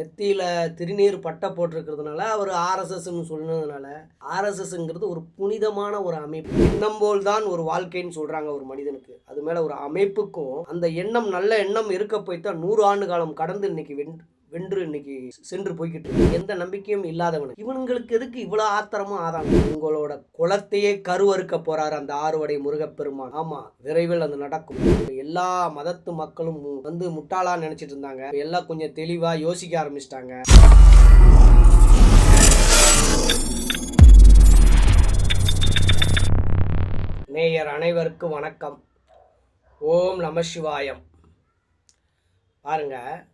நெத்தியில் திருநீர் பட்டை போட்டிருக்கிறதுனால அவர் ஆர்எஸ்எஸ்ன்னு சொன்னதுனால ஆர்எஸ்எஸ்ங்கிறது ஒரு புனிதமான ஒரு அமைப்பு. எண்ணம் போல் தான் ஒரு வாழ்க்கைன்னு சொல்கிறாங்க ஒரு மனிதனுக்கு. அது மேலே ஒரு அமைப்புக்கும் அந்த எண்ணம் நல்ல எண்ணம் இருக்க போய் தான் நூறு ஆண்டு காலம் கடந்து இன்னைக்கு வென் வென்று இன்னைக்கு சென்று போய்கிட்டு இருக்கு. எந்த நம்பிக்கையும் இல்லாதவன். இவனுங்களுக்கு எதுக்கு இவ்வளோ ஆத்திரமும் ஆதாங்க உங்களோட குலத்தையே கருவறுக்க போறாரு அந்த ஆறுவடை முருகப்பெருமான். ஆமா விரைவில் அது நடக்கும். எல்லா மதத்து மக்களும் மு- வந்து முட்டாளா நினைச்சிட்டு இருந்தாங்க. எல்லாம் கொஞ்சம் தெளிவா யோசிக்க ஆரம்பிச்சிட்டாங்க. நேயர் அனைவருக்கும் வணக்கம். ஓம் நம சிவாயம். பாருங்க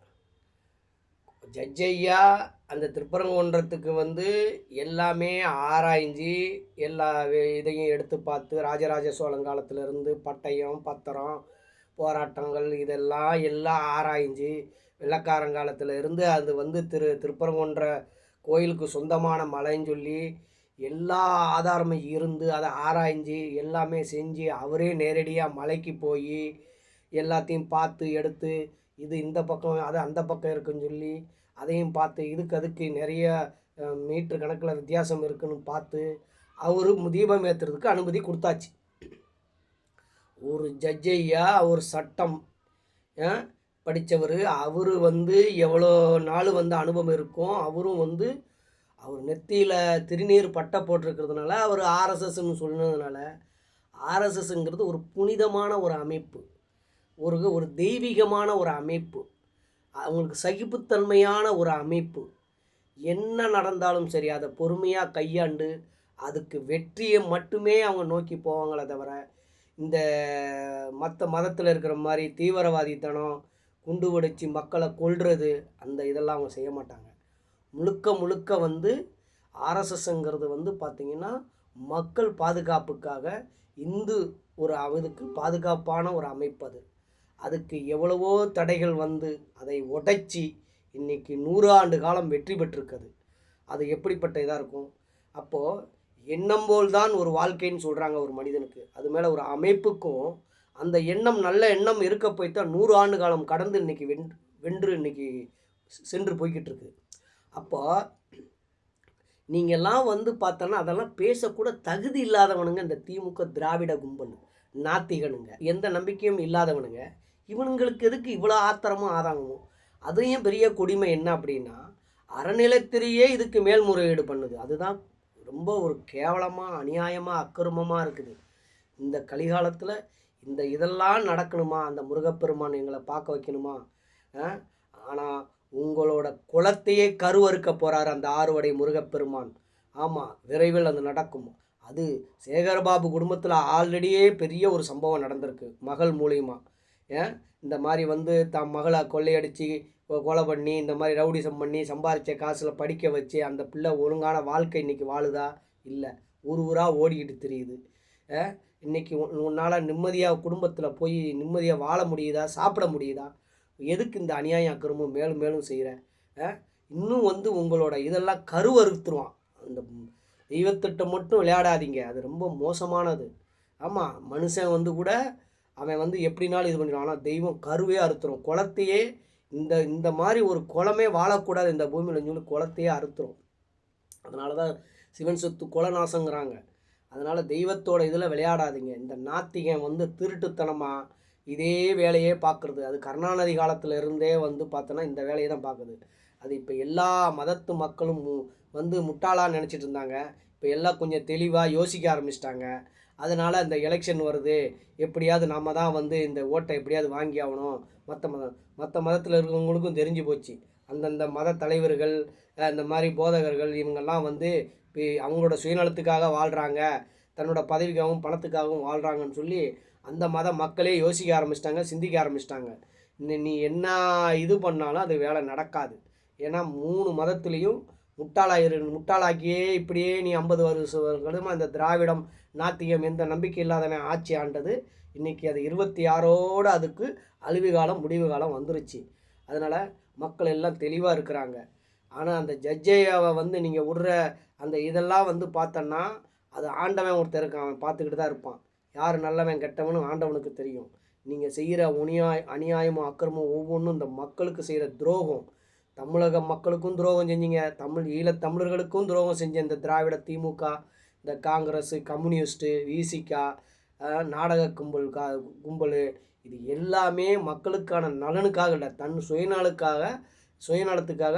ஜட்ஜையா அந்த திருப்பரங்குன்றத்துக்கு வந்து எல்லாமே ஆராய்ஞ்சு எல்லா இதையும் எடுத்து பார்த்து ராஜராஜ சோழன் காலத்திலேருந்து பட்டயம் பத்திரம் போராட்டங்கள் இதெல்லாம் எல்லாம் ஆராய்ஞ்சு வெள்ளக்காரங்காலத்தில் இருந்து அது வந்து திரு திருப்பரங்குன்ற கோயிலுக்கு சொந்தமான மலைன்னு சொல்லி எல்லா ஆதாரமும் இருந்து அதை ஆராய்ஞ்சு எல்லாமே செஞ்சு அவரே நேரடியாக மலைக்கு போய் எல்லாத்தையும் பார்த்து எடுத்து இது இந்த பக்கம் அது அந்த பக்கம் இருக்குன்னு சொல்லி அதையும் பார்த்து இதுக்கு அதுக்கு நிறைய மீட்ரு கணக்கில் வித்தியாசம் இருக்குன்னு பார்த்து அவரு தீபம் ஏற்றுறதுக்கு அனுமதி கொடுத்தாச்சு. ஒரு ஜட்ஜையா ஒரு சட்டம் படித்தவர் அவர் வந்து எவ்வளோ நாள் வந்து அனுபவம் இருக்கும் அவரும் வந்து அவர் நெத்தியில் திருநீர் பட்டை போட்டிருக்கிறதுனால அவர் ஆர்எஸ்எஸ்ன்னு சொன்னதுனால ஆர்எஸ்எஸ்ங்கிறது ஒரு புனிதமான ஒரு அமைப்பு. ஒரு ஒரு தெய்வீகமான ஒரு அமைப்பு. அவங்களுக்கு சகிப்புத்தன்மையான ஒரு அமைப்பு. என்ன நடந்தாலும் சரி அதை பொறுமையாக கையாண்டு அதுக்கு வெற்றியை மட்டுமே அவங்க நோக்கி போவாங்களே தவிர இந்த மற்ற மதத்தில் இருக்கிற மாதிரி தீவிரவாதித்தனம் குண்டு வெடிச்சு மக்களை கொள்வது அந்த இதெல்லாம் அவங்க செய்ய மாட்டாங்க. முழுக்க முழுக்க வந்து ஆர்எஸ்எஸ்ங்கிறது வந்து பார்த்திங்கன்னா மக்கள் பாதுகாப்புக்காக இந்து ஒரு இதுக்கு பாதுகாப்பான ஒரு அமைப்பு அது. அதுக்கு எவ்வளவோ தடைகள் வந்து அதை உடைச்சி இன்னைக்கு நூறு ஆண்டு காலம் வெற்றி பெற்றிருக்குது. அது எப்படிப்பட்ட இதாக இருக்கும்? அப்போது எண்ணம் போல் தான் ஒரு வாழ்க்கைன்னு சொல்கிறாங்க ஒரு மனிதனுக்கு. அது மேலே ஒரு அமைப்புக்கும் அந்த எண்ணம் நல்ல எண்ணம் இருக்க போய் தான் நூறு ஆண்டு காலம் கடந்து இன்னைக்கு வென்று வென்று இன்னைக்கு சென்று போய்கிட்டு இருக்கு அப்போ நீங்கள்லாம் வந்து பார்த்தோன்னா அதெல்லாம் பேசக்கூட தகுதி இல்லாதவனுங்க இந்த திமுக திராவிட கும்பல் நாத்திகனுங்க. எந்த நம்பிக்கையும் இல்லாதவனுங்க. இவனுங்களுக்கு எதுக்கு இவ்வளோ ஆத்திரமும் ஆதாங்கமும்? அதையும் பெரிய கொடுமை என்ன அப்படின்னா அறநிலைத்துறையே இதுக்கு மேல்முறையீடு பண்ணுது. அதுதான் ரொம்ப ஒரு கேவலமாக அநியாயமாக அக்கிரமமாக இருக்குது. இந்த கலிகாலத்தில் இந்த இதெல்லாம் நடக்கணுமா? அந்த முருகப்பெருமான் எங்களை பார்க்க வைக்கணுமா? ஆனால் உங்களோட குலத்தையே கருவறுக்க போகிறார் அந்த ஆறுவடை முருகப்பெருமான். ஆமாம் விரைவில் அது நடக்கும். அது சேகர்பாபு குடும்பத்தில் ஆல்ரெடியே பெரிய ஒரு சம்பவம் நடந்திருக்கு மகள் மூலியமாக ஏன் இந்த மாதிரி வந்து தம் மகளை கொள்ளையடித்து கொலை பண்ணி இந்த மாதிரி ரவுடிசம் பண்ணி சம்பாதிச்ச காசில் படிக்க வச்சு அந்த பிள்ளை ஒழுங்கான வாழ்க்கை இன்னைக்கு வாழுதா? இல்லை. ஊர் ஊராக ஓடிக்கிட்டு தெரியுது. இன்றைக்கி இன்னைக்கு உன்னால் நிம்மதியாக குடும்பத்தில் போய் நிம்மதியாக வாழ முடியுதா? சாப்பிட முடியுதா? எதுக்கு இந்த அநியாயம் அக்கிரமும் மேலும் மேலும் செய்கிற இன்னும் வந்து உங்களோட இதெல்லாம் கருவறுத்துருவான். அந்த தெய்வத்திட்ட மட்டும் விளையாடாதீங்க. அது ரொம்ப மோசமானது. ஆமாம் மனுஷன் வந்து கூட அவன் வந்து எப்படினாலும் இது பண்ணிடுவான். ஆனால் தெய்வம் கருவே அறுத்துரும். குளத்தையே இந்த இந்த மாதிரி ஒரு குளமே வாழக்கூடாது இந்த பூமியில் சொல்லி குளத்தையே அறுத்துரும். அதனால தான் சிவன் சொத்து குலநாசங்கிறாங்க. அதனால் தெய்வத்தோட இதில் விளையாடாதீங்க. இந்த நாத்திகம் வந்து திருட்டுத்தனமாக இதே வேலையே பார்க்குறது அது கருணாநிதி காலத்தில் இருந்தே வந்து பார்த்தோன்னா இந்த வேலையை தான் பார்க்குது அது இப்போ எல்லா மதத்து மக்களும் மு- வந்து முட்டாளாக நினச்சிட்டு இருந்தாங்க. இப்போ எல்லாம் கொஞ்சம் தெளிவாக யோசிக்க ஆரம்பிச்சிட்டாங்க. அதனால் இந்த எலெக்ஷன் வருது. எப்படியாவது நம்ம தான் வந்து இந்த ஓட்டை எப்படியாவது வாங்கி ஆகணும். மற்ற மதம் மற்ற மதத்தில் இருக்கிறவங்களுக்கும் தெரிஞ்சு போச்சு. அந்தந்த மத தலைவர்கள் இந்த மாதிரி போதகர்கள் இவங்கெல்லாம் வந்து இப்போ அவங்களோட சுயநலத்துக்காக வாழ்கிறாங்க தன்னோட பதவிக்காகவும் பணத்துக்காகவும் வாழ்கிறாங்கன்னு சொல்லி அந்த மத மக்களே யோசிக்க ஆரம்பிச்சிட்டாங்க சிந்திக்க ஆரம்பிச்சிட்டாங்க. நீ என்ன இது பண்ணாலும் அது வேலை நடக்காது. ஏன்னா மூணு மதத்துலேயும் முட்டாளாயிரு முட்டாளாக்கியே இப்படியே நீ ஐம்பது வருஷமா அந்த திராவிடம் நாத்திகம் எந்த நம்பிக்கை இல்லாதவன் ஆட்சி ஆண்டது. இன்னைக்கு அது இருபத்தி ஆறோடு அதுக்கு அழிவு காலம் முடிவு காலம் வந்துருச்சு. அதனால் மக்கள் எல்லாம் தெளிவாக இருக்கிறாங்க. ஆனால் அந்த ஜட்ஜையாவை வந்து நீங்கள் விடுற அந்த இதெல்லாம் வந்து பார்த்தோன்னா அது ஆண்டவன் ஒருத்தர் இருக்கான். அவன் பார்த்துக்கிட்டு தான் இருப்பான். யார் நல்லவன் கெட்டவனும் ஆண்டவனுக்கு தெரியும். நீங்கள் செய்கிற உனியாய் அநியாயமும் அக்கிரமும் ஒவ்வொன்றும் இந்த மக்களுக்கு செய்கிற துரோகம். தமிழக மக்களுக்கும் துரோகம் செஞ்சீங்க. தமிழ் ஈழத் தமிழர்களுக்கும் துரோகம் செஞ்ச இந்த திராவிட திமுக இந்த காங்கிரஸ் கம்யூனிஸ்ட்டு விசிகா நாடக கும்பல் கா கும்பல் இது எல்லாமே மக்களுக்கான நலனுக்காக இல்லை தன் சுயநலுக்காக சுயநலத்துக்காக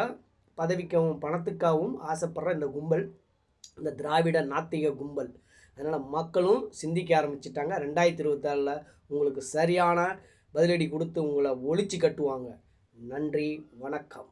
பதவிக்காகவும் பணத்துக்காகவும் ஆசைப்படுற இந்த கும்பல் இந்த திராவிட நாத்திக கும்பல். அதனால் மக்களும் சிந்திக்க ஆரம்பிச்சிட்டாங்க. ரெண்டாயிரத்தி இருபத்தாறில் உங்களுக்கு சரியான பதிலடி கொடுத்து உங்களை ஒழிச்சு கட்டுவாங்க. நன்றி வணக்கம்.